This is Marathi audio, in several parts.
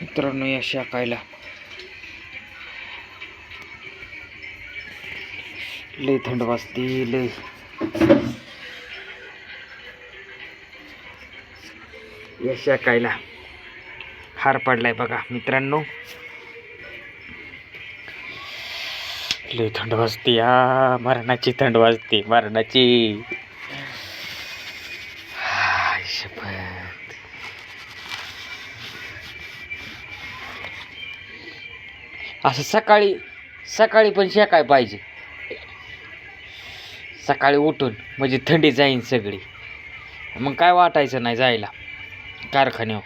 मित्रांनो या शाकायला लय थंड वाजते लय. या शाकायला हार पडलाय बघा मित्रांनो. लय थंड वाजते या मरणाची थंड वाजते मरणाची. हाय, शपथ असं सकाळी सकाळी पण शेकाय पाहिजे. सकाळी उठून म्हणजे थंडी जाईन सगळी. मग काय वाटायचं नाही जायला कारखान्यावर.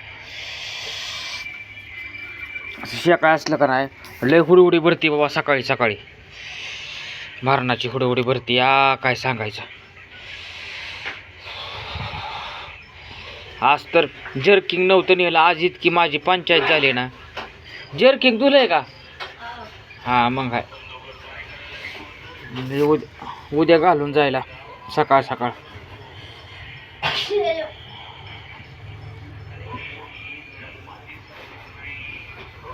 असं शेकाळ असलं का नाही लय हुडहुडी भरती बाबा सकाळी सकाळी. मारणाची हुडहुडी भरती या काय सांगायचं. आज तर जर्किंग नव्हतं नेलं आज इतकी माझी पंचायत झाली ना. जर्किंग तुला आहे का? हां मग काय. म्हणजे उद्या उद्या घालून जायला सकाळ सकाळ.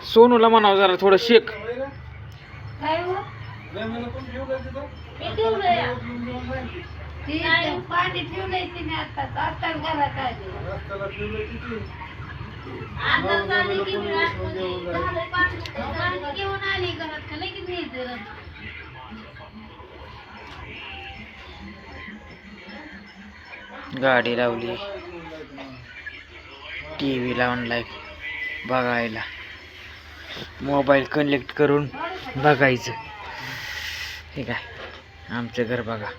सोनूला म्हणावं जरा थोडं शेक. काय हो? मी पाणी ठेवलंय तिने आता आता घरात आली. गाडी लावली. टी व्ही लावून बघायला. मोबाईल कनेक्ट करून बघायचं. ठीक आहे आमचं घर बघा.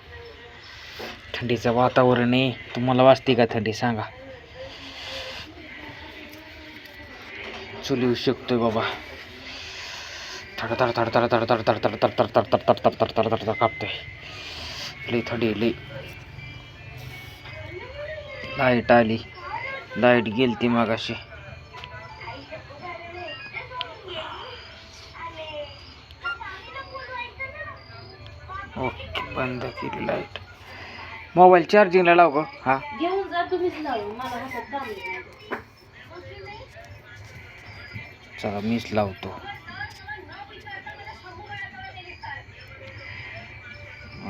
थंडीचं वातावरण आहे. तुम्हाला वाजते का थंडी? सांगा. चुली लिहू शकतोय बाबा थड थड थड थड थड थड थड थड थड थड थड थड थड थड थड कापतोय लई थडी लई लाइट आली लाइट गेली ती मागाशी ओके बंद केली लाइट मोबाईल चार्जिंगला लाव ग हा घेऊन जा तुम्हीच लावून मला हातात चला मीच लावतो.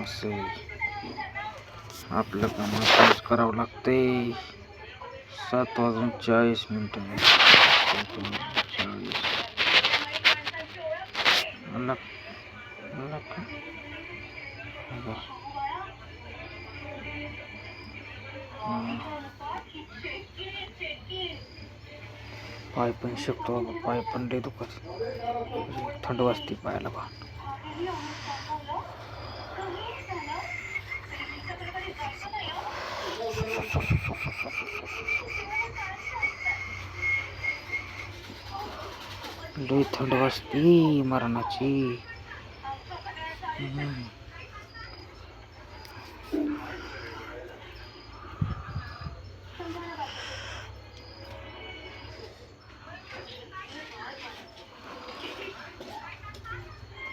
असं आपलं काम करावं लागतंय. सात वाजून चाळीस मिनटं सात वाजून चाळीस. पाय पण शकतो बाबा पाय पण लय दुखत. थंड वाजते पायाला बा लय थंड वाजते मरणाची.